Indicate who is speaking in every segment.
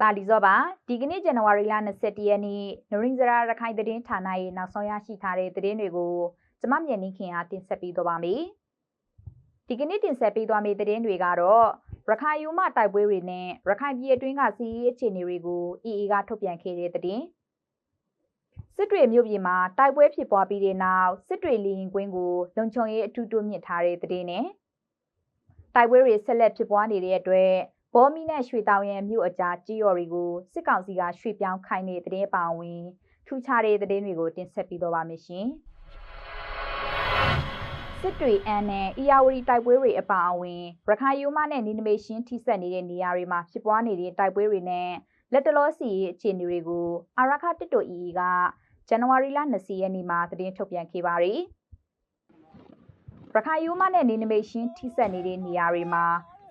Speaker 1: တာလီဇော့ပါဒီကနေ့ဇန်နဝါရီလ21ရက်နေ့နရင်းစရာရခိုင်သတင်းဌာနရဲ့နောက်ဆုံးရရှိထားတဲ့သတင်းတွေကိုကျမမြန်နှင်းခင်အားတင်ဆက်ပေးသွားပါမယ်ဒီကနေ့တင်ဆက်ပေးသွားမယ့်သတင်းတွေကတော့ရခိုင်ယူမတိုက်ပွဲတွေနဲ့ရခိုင်ပြည်အတွင်းကစီးရေးအခြေအနေတွေကို EE ကထုတ်ပြန်ခဲ့တဲ့သတင်းစစ်တွေမြို့ပြည်မှာတိုက်ပွဲဖြစ်ပွားပြီးတဲ့နောက်စစ်တွေလီရင်ကွင်းကိုလုံခြုံရေးအထူးတိုးမြင့်ထားတဲ့သတင်းနဲ့တိုက်ပွဲတွေဆက်လက်ဖြစ်ပွားနေတဲ့အတွက် ဘောမီနဲ့ရွှေတောင်ရံမြို့အကြားကြီးရော်တွေကိုစစ်ကောင်စီကရွှေ့ပြောင်းခိုင်းတဲ့သတင်းပောင်ဝင်ထူးခြားတဲ့သတင်းတွေကိုတင်ဆက်ပေးတော့ပါမယ်ရှင်။စစ်တွေအန်နဲ့အီယာဝတီတိုက်ပွဲတွေအပါအဝင်ရခိုင်ယူမနဲ့နီနမေရှင်းထိစပ်နေတဲ့နေရာတွေမှာဖြစ်ပွားနေတဲ့တိုက်ပွဲတွေနဲ့လက်တလောစီရဲ့အခြေအနေတွေကိုအာရခတစ်တိုအီကဇန်နဝါရီလ20ရက်နေ့မှာသတင်းထုတ်ပြန်ခဲ့ပါတယ်။ရခိုင်ယူမနဲ့နေနမေရှင်းထိစပ်နေတဲ့နေရာတွေမှာ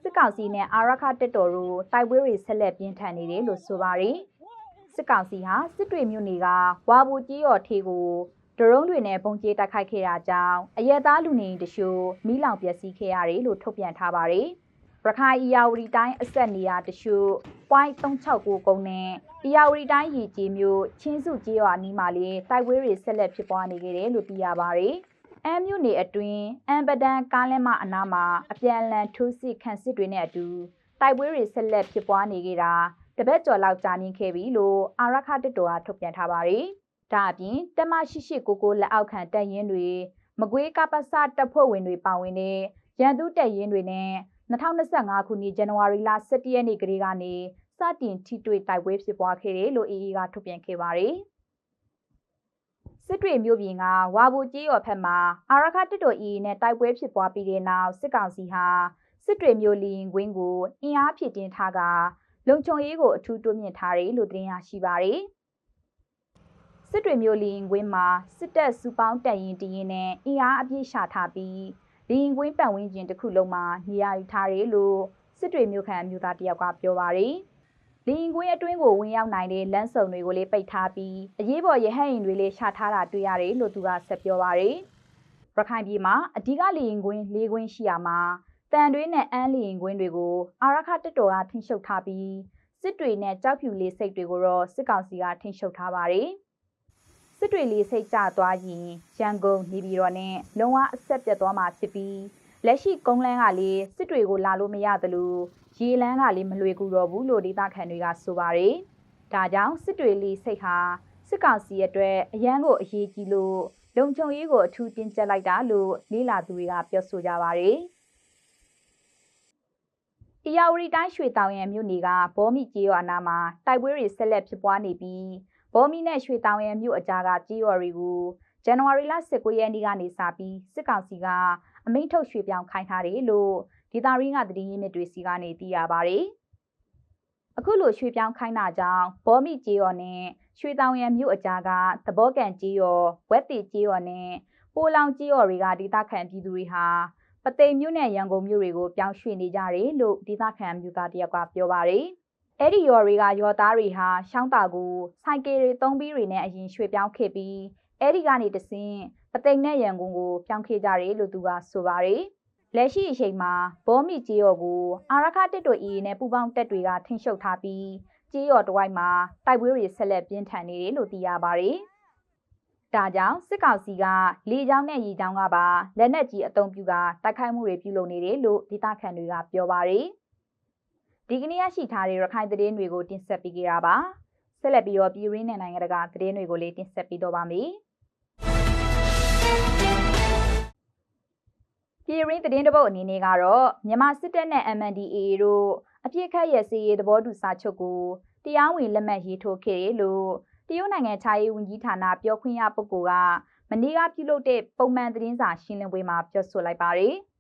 Speaker 1: စစ်ကောင်စီနဲ့အာရခတက်တော်တို့တိုက်ပွဲတွေဆက်လက်ပြင်းထန်နေတယ်လို့ဆိုပါတယ်။စစ်ကောင်စီဟာစစ်တွေမြို့နယ်ကဝါဘူကြီးရော်ထေးကိုဒရုန်းတွေနဲ့ပုံကျဲတိုက်ခိုက်ခဲ့တာကြောင့်အရက်သားလူနေတချို့မိလောင်ပျက်စီးခဲ့ရတယ်လို့ထုတ်ပြန်ထားပါတယ်။ရခိုင်အီယာဝတီတိုင်းအဆက်နေရာတချို့ .369 ကုန်းနဲ့အီယာဝတီတိုင်းရေကြီးမြို့ချင်းစုကျေးရွာနီးမှာလည်းတိုက်ပွဲတွေဆက်လက်ဖြစ်ပွားနေကြတယ်လို့သိရပါတယ်။ အမ်းမြို့နယ်အတွင်းအမ်ပဒန်ကားလမ်းမအနားမှာအပြန်အလှန်ထိုးစစ်ခန့်စစ်တွေနဲ့အတူတိုက်ပွဲတွေဆက်လက်ဖြစ်ပွားနေကြတာတပတ်ကျော်လောက်ကြာမြင့်ခဲ့ပြီလို့အာရခတစ်တော်ကထုတ်ပြန်ထားပါတယ်။ဒါအပြင်တမရှိရှိကိုကိုလက်အောက်ခံတပ်ရင်းတွေမကွေးကပ္ပစတပ်ဖွဲ့ဝင်တွေပါဝင်တဲ့ရန်သူတပ်ရင်းတွေနဲ့2025ခုနှစ်ဇန်နဝါရီလ17ရက်နေ့ကလေးကနေစတင်ထိတွေ့တိုက်ပွဲဖြစ်ပွားခဲ့တယ်လို့ AA ကထုတ်ပြန်ခဲ့ပါတယ်။ စစ်တွေမြို့ပြင်ကဝါဘူကြီးရော်ဖက်မှာအာရခတစ်တော်အီနဲ့တိုက်ပွဲဖြစ်ပွားပြီးတဲ့နောက်စစ်ကောင်စီဟာစစ်တွေမြို့လီရင်ကွင်းကိုအင်အားဖြည့်တင်းထားကလုံခြုံရေးကိုအထူးတိုးမြင့်ထားတယ်လို့သတင်းရရှိပါတယ်။စစ်တွေမြို့လီရင်ကွင်းမှာစစ်တပ်စုပေါင်းတပ်ရင်တရင်နဲ့အင်အားအပြည့်ရှာထားပြီးလီရင်ကွင်းပတ်ဝန်းကျင်တစ်ခုလုံးမှာနေရာယူထားတယ်လို့စစ်တွေမြို့ခံမျိုးသားတယောက်ကပြောပါတယ်။ လင်းကွင်းအတွင်းကိုဝင်ရောက်နိုင်တဲ့လမ်းစုံတွေကိုလည်းပိတ်ထားပြီးအရေးပေါ်ရဟတ်ယာဉ်တွေလည်းရှာထားတာတွေ့ရတယ်လို့သူကဆက်ပြောပါရယ်ရခိုင်ပြည်မှာအဓိကလီရင်ကွင်း၄ကွင်းရှိရမှာတန်တွင်းနဲ့အန်းလီရင်ကွင်းတွေကိုအာရခတက်တော်ကထိန်းချုပ်ထားပြီးစစ်တွေနဲ့ကြောက်ဖြူလေးစိတ်တွေကိုတော့စစ်ကောင်စီကထိန်းချုပ်ထားပါရယ်စစ်တွေလေးစိတ်ကျသွားရင်ရန်ကုန်နေပြည်တော်နဲ့လုံဝအဆက်ပြတ်သွားမှာဖြစ်ပြီး လက်ရှိကုန်းလန်းကလေးစစ်တွေကိုလာလို့မရသလိုရေလန်းကလေးမလွေကူတော့ဘူးလို့ဒေသခံတွေကဆိုပါတယ်။ဒါကြောင့်စစ်တွေလီစိတ်ဟာစစ်ကောင်စီအတွက်အရန်ကိုအရေးကြီးလို့လုံခြုံရေးကိုအထူးတင်းကျပ်လိုက်တာလို့လေးလာသူတွေကပြောဆိုကြပါတယ်။အရာဝတီတိုင်းရွှေတောင်ရံမြို့နယ်ကဘောမီကျေးရွာနာမှာတိုက်ပွဲတွေဆက်လက်ဖြစ်ပွားနေပြီးဘောမီနဲ့ရွှေတောင်ရံမြို့အကြားကကျေးရွာတွေကိုဇန်နဝါရီလ19ရက်နေ့ကနေစပြီးစစ်ကောင်စီက အမိန့်ထုတ်ရွှေ့ပြောင်းခိုင်းထားတယ်လို့ဒေတာရင်းကတည်င်းရင်းမြစ်တွေစီကနေသိရပါဗျ။အခုလိုရွှေ့ပြောင်းခိုင်းတာကြောင့်ဘောမီကျေးရော်နဲ့ရွှေတောင်ရံမြို့အကြားကသဘောကန်ကျေးရော်ဝက်တီကျေးရော်နဲ့ပိုလောင်ကျေးရော်တွေကဒေသခံပြည်သူတွေဟာပသိမ်မြို့နဲ့ရန်ကုန်မြို့တွေကိုပြောင်းရွှေ့နေကြတယ်လို့ဒေသခံမြို့သားတယောက်ကပြောပါရယ်။အဲ့ဒီရော်တွေကရော်သားတွေဟာရှောင်းတာကိုစိုက်ကယ်တွေသုံးပြီးတွေနဲ့အရင်ရွှေ့ပြောင်းခဲ့ပြီး အဲ့ဒီကနေတဆင်းပသိမ်နဲ့ရန်ကုန်ကိုပြောင်းခဲ့ကြတယ်လို့သူကဆိုပါရယ်။လက်ရှိအချိန်မှာဘောမီကျေးရော်ကိုအာရခတစ်တို့အေးနဲ့ပူပေါင်းတက်တွေကထိန်းချုပ်ထားပြီးကျေးရော်တဝိုက်မှာတိုက်ပွဲတွေဆက်လက်ပြင်းထန်နေတယ်လို့သိရပါတယ်။ဒါကြောင့်စစ်ကောင်စီကလေကြောင်းနဲ့ရေကြောင်းကပါလက်နက်ကြီးအုံပြုကတိုက်ခိုက်မှုတွေပြုလုပ်နေတယ်လို့ဒေသခံတွေကပြောပါတယ်။ဒီကနေ့ရရှိထားတဲ့ရခိုင်သတင်းတွေကိုတင်ဆက်ပေးကြတာပါ။ဆက်လက်ပြီးတော့ပြည်ရင်းနဲ့နိုင်ငံတကာသတင်းတွေကိုလည်းတင်ဆက်ပေးတော့ပါမယ်။ ပြည်ရင်းသတင်းတပုတ်အနေနဲ့ကတော့မြန်မာစစ်တပ်နဲ့ MNDAA တို့အပြစ်ခတ်ရစီရေးသဘောတူစာချုပ်ကိုတရားဝင်လက်မှတ်ရေးထိုးခဲ့တယ်လို့တရုတ်နိုင်ငံခြားရေးဝန်ကြီးဌာနပြောခွင့်ရပုဂ္ဂိုလ်ကမနေ့ကပြုလုပ်တဲ့ပုံမှန်သတင်းစာရှင်းလင်းပွဲမှာပြောဆိုလိုက်ပါတယ်။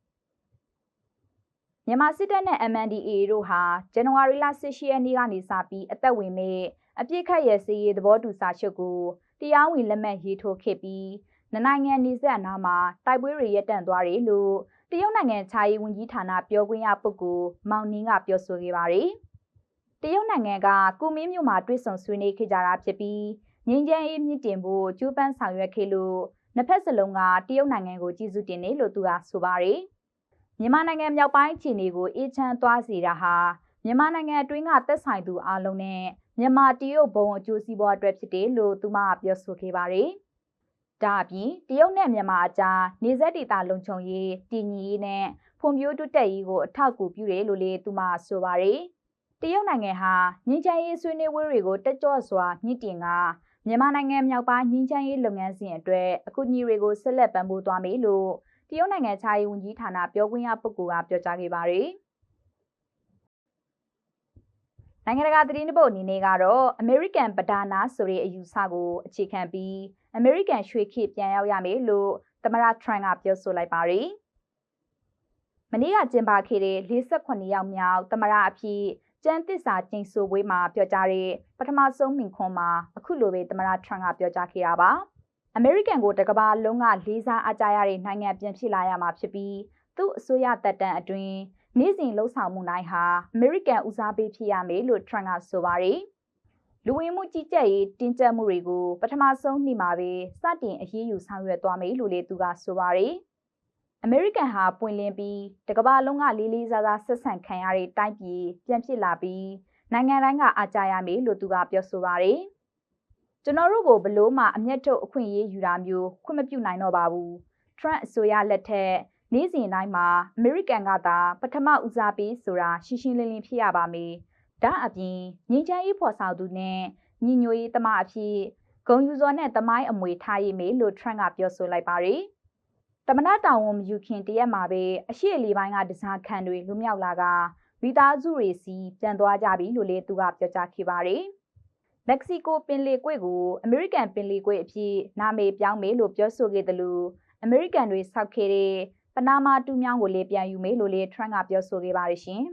Speaker 1: မြန်မာစစ်တပ်နဲ့ MNDAA တို့ဟာဇန်နဝါရီလ18ရက်နေ့ကနေစပြီးအသက်ဝင်မဲ့အပြစ်ခတ်ရစီရေးသဘောတူစာချုပ်ကိုတရားဝင်လက်မှတ်ရေးထိုးခဲ့ပြီး နနိုင်ငံနေဆက်အနားမှာတိုက်ပွဲတွေရပ်တန့်သွားတယ်လို့တရုတ်နိုင်ငံခြားရေးဝန်ကြီးဌာနပြောခွင့်ရပုဂ္ဂိုလ်မောင်နင်းကပြောဆိုခဲ့ပါတယ်။တရုတ်နိုင်ငံကကုမင်းမြို့မှာတွေ့ဆုံဆွေးနွေးခဲ့ကြတာဖြစ်ပြီးငင်းချမ်းရေးမြင့်တင်ဖို့ကြိုးပမ်းဆောင်ရွက်ခဲ့လို့နှစ်ဖက်စလုံးကတရုတ်နိုင်ငံကိုကြီးစုတင်တယ်လို့သူကဆိုပါတယ်။မြန်မာနိုင်ငံမြောက်ပိုင်းခြေနေကိုအေးချမ်းသွားစေတာဟာမြန်မာနိုင်ငံအတွင်းကသက်ဆိုင်သူအလုံးနဲ့မြန်မာတရုတ်ဘုံအကျိုးစီးပွားအတွက်ဖြစ်တယ်လို့သူမကပြောဆိုခဲ့ပါတယ်။ ဒါအပြင်တရုတ်နဲ့မြန်မာအကြားနေဆက်ဒေသလုံခြုံရေးတည်ငြိမ်ရေးနဲ့ဖွံ့ဖြိုးတိုးတက်ရေးကိုအထောက်အကူပြုတယ်လို့လည်းသူမဆိုပါတယ်။တရုတ်နိုင်ငံဟာငင်းချမ်းရေးဆွေးနွေးပွဲတွေကိုတက်ကြွစွာမြင့်တင်ကမြန်မာနိုင်ငံမြောက်ပိုင်းငင်းချမ်းရေးလုပ်ငန်းစဉ်အတွက်အကူအညီတွေကိုဆက်လက်ပံ့ပိုးသွားမယ်လို့တရုတ်နိုင်ငံခြားရေးဝန်ကြီးဌာနပြောခွင့်ရပုဂ္ဂိုလ်ကပြောကြားခဲ့ပါတယ်။ နိုင်ငံတကာသတင်းပုတ်အနေနဲ့ကတော့ American ပဒါနာဆိုတဲ့အယူဆကိုအခြေခံပြီး American ရွှေခေတ်ပြန်ရောက်ရမယ်လို့သမရထရန့်ကပြောဆိုလိုက်ပါတယ်။မနေ့ကကျင်းပခဲ့တဲ့48ရောက်မြောက်သမရအဖြစ်ကျန်းသစ္စာကျိန်ဆိုပွဲမှာပြောကြားတဲ့ပထမဆုံးမိန့်ခွန်းမှာအခုလိုပဲသမရထရန့်ကပြောကြားခဲ့တာပါ။ American ကိုတကဘာလုံးကလေးစားအားကြရတဲ့နိုင်ငံပြန်ဖြစ်လာရမှာဖြစ်ပြီးသူ့အစိုးရတပ်တန်းအတွင်း နေ့စဉ်လှုပ်ဆောင်မှုတိုင်းဟာအမေရိကန်ဦးစားပေးဖြစ်ရမယ်လို့ထရန့်ကဆိုပါတယ်။လူဝင်မှုကြီးကြပ်ရေးတင်းကျပ်မှုတွေကိုပထမဆုံးနေ့မှာပဲစတင်အရေးယူဆောင်ရွက်သွားမယ်လို့လည်းသူကဆိုပါတယ်။အမေရိကန်ဟာပွင့်လင်းပြီးတကဘာလုံးကလေးလေးစားစားဆက်ဆံခံရတဲ့တိုင်းပြည်ပြန်ဖြစ်လာပြီးနိုင်ငံတိုင်းကအားကြရမယ်လို့သူကပြောဆိုပါတယ်။ကျွန်တော်တို့ကိုဘလို့မှအမျက်ထုတ်အခွင့်အရေးယူတာမျိုးခွင့်မပြုနိုင်တော့ပါဘူး။ Trump အစိုးရလက်ထက် နေ့စဉ်တိုင်းမှာအမေရိကန်ကသာပထမဦးစားပေးဆိုတာရှင်းရှင်းလင်းလင်းဖြစ်ရပါမယ်။ဒါအပြင်ငင်းချမ်းရေးဖော်ဆောင်သူနဲ့ညီညွတ်ရေးတမအဖြစ်ဂုံယူစောနဲ့တမိုင်းအမွေထားရမယ်လို့ Trump ကပြောဆိုလိုက်ပါတယ်။တမနာတောင်ဝန်မယူခင်တရက်မှာပဲအရှိအလေးပိုင်းကဒစားခံတွေလွမြောက်လာကမိသားစုတွေစီပြန်သွားကြပြီလို့လည်းသူကပြောကြားခဲ့ပါတယ်။မက္ကဆီကိုပင်လယ်ကွေ့ကိုအမေရိကန်ပင်လယ်ကွေ့အဖြစ်နာမည်ပြောင်းမယ်လို့ပြောဆိုခဲ့တယ်လို့အမေရိကန်တွေဆောက်ခဲ့တဲ့ ပနာမာတူးမြောင်းကိုလည်းပြန်ယူမယ်လို့လည်းထရန့်ကပြောဆိုခဲ့ပါတယ်ရှင်။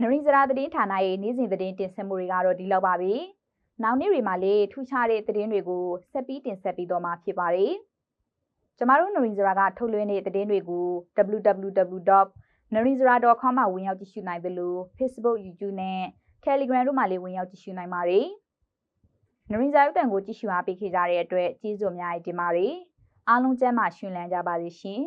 Speaker 1: နရင်းစရာသတင်းဌာနရဲ့နေ့စဉ်သတင်းတင်ဆက်မှုတွေကတော့ဒီလောက်ပါပဲ။နောက်နေ့တွေမှာလည်းထူးခြားတဲ့သတင်းတွေကိုဆက်ပြီးတင်ဆက်ပေးတော့မှာဖြစ်ပါတယ်။ကျမတို့နရင်းစရာကထုတ်လွှင့်တဲ့သတင်းတွေကို www.narinzara.com မှာဝင်ရောက်ကြည့်ရှုနိုင်သလို Facebook, YouTube နဲ့ Telegram တို့မှာလည်းဝင်ရောက်ကြည့်ရှုနိုင်ပါတယ်။ နရင်းဇာရုပ်တံကိုကြည့်ရှုအားပေးခဲ့ကြတဲ့အတွက်ကျေးဇူးအများကြီးတင်ပါတယ်အားလုံးကျမ်းမာရှင်လန်းကြပါစေရှင်